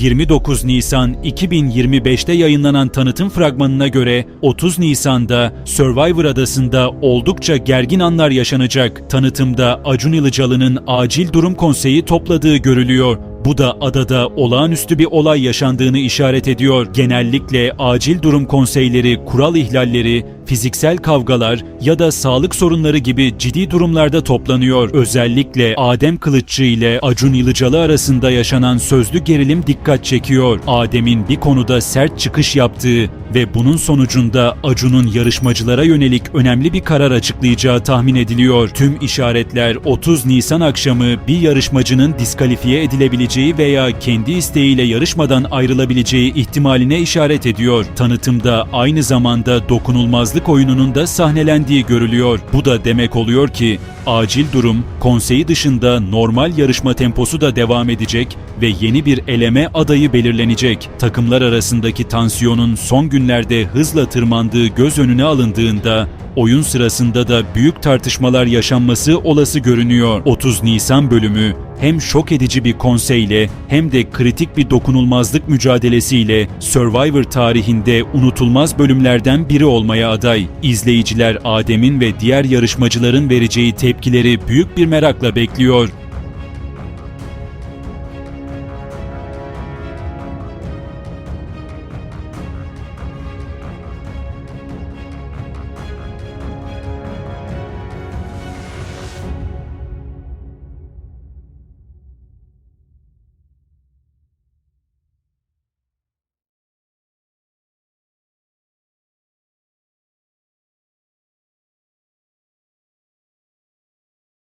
29 Nisan 2025'te yayınlanan tanıtım fragmanına göre 30 Nisan'da Survivor adasında oldukça gergin anlar yaşanacak. Tanıtımda Acun Ilıcalı'nın acil durum konseyi topladığı görülüyor. Bu da adada olağanüstü bir olay yaşandığını işaret ediyor. Genellikle acil durum konseyleri kural ihlalleri, fiziksel kavgalar ya da sağlık sorunları gibi ciddi durumlarda toplanıyor. Özellikle Adem Kılıççı ile Acun Ilıcalı arasında yaşanan sözlü gerilim dikkat çekiyor. Adem'in bir konuda sert çıkış yaptığı ve bunun sonucunda Acun'un yarışmacılara yönelik önemli bir karar açıklayacağı tahmin ediliyor. Tüm işaretler 30 Nisan akşamı bir yarışmacının diskalifiye edilebileceği veya kendi isteğiyle yarışmadan ayrılabileceği ihtimaline işaret ediyor. Tanıtımda aynı zamanda dokunulmazlık oyununun da sahnelendiği görülüyor. Bu da demek oluyor ki acil durum konseyi dışında normal yarışma temposu da devam edecek ve yeni bir eleme adayı belirlenecek. Takımlar arasındaki tansiyonun son günlerde hızla tırmandığı göz önüne alındığında oyun sırasında da büyük tartışmalar yaşanması olası görünüyor. 30 Nisan bölümü hem şok edici bir konseyle hem de kritik bir dokunulmazlık mücadelesiyle Survivor tarihinde unutulmaz bölümlerden biri olmaya aday. İzleyiciler Adem'in ve diğer yarışmacıların vereceği tepkileri büyük bir merakla bekliyor.